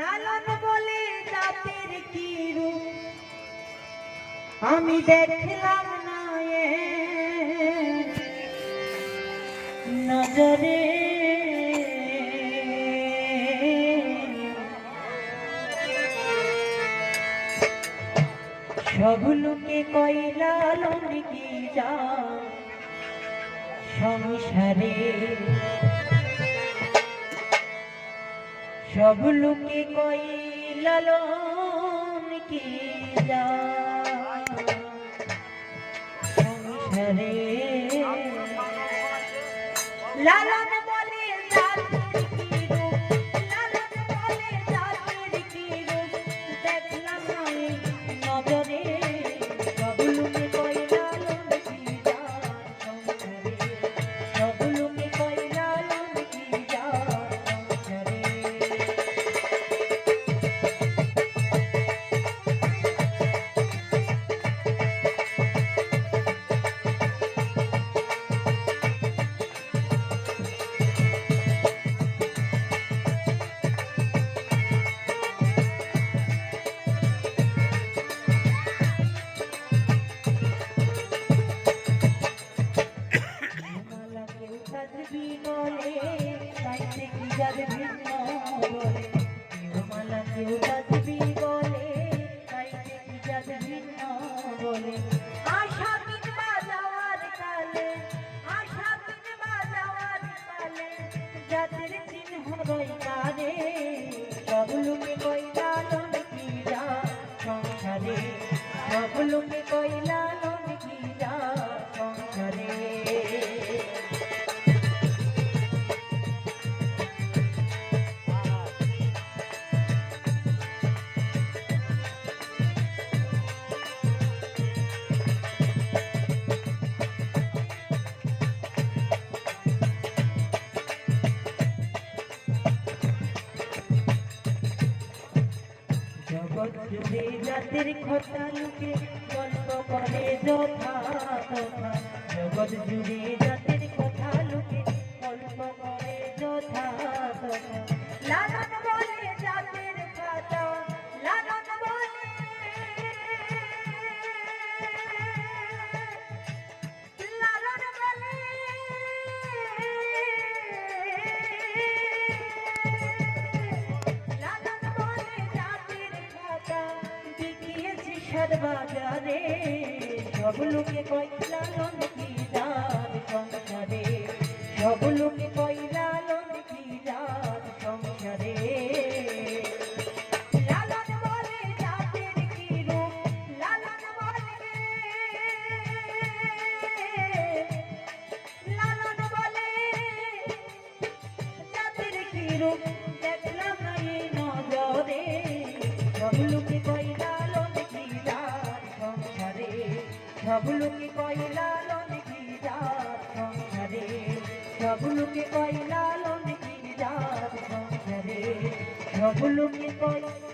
লালন বলে জাতির কি রূপ? আমি দেখলাম না নজরে। সব লোকে কইলালন কি যা সংসারে সব লোকে কইলালন কি যা সংসারে লালন বলে কি কইলা জুড়ে জাতির কথা লোকে গল্প করে যথা তথা জগৎ জুড়ে দেখিয়েছি সর্বাজারে সব লোকে কই লালন কি জাত সংসারে? সব লোকে কই লালন কি জাত সংসারে? দেখলাম না এই নজরে। সব লোকে সব লোকে কইলা লন কি যার সংসারে? সব লোকে কয়লা লন কি যার সংসারে? সব লোকে লন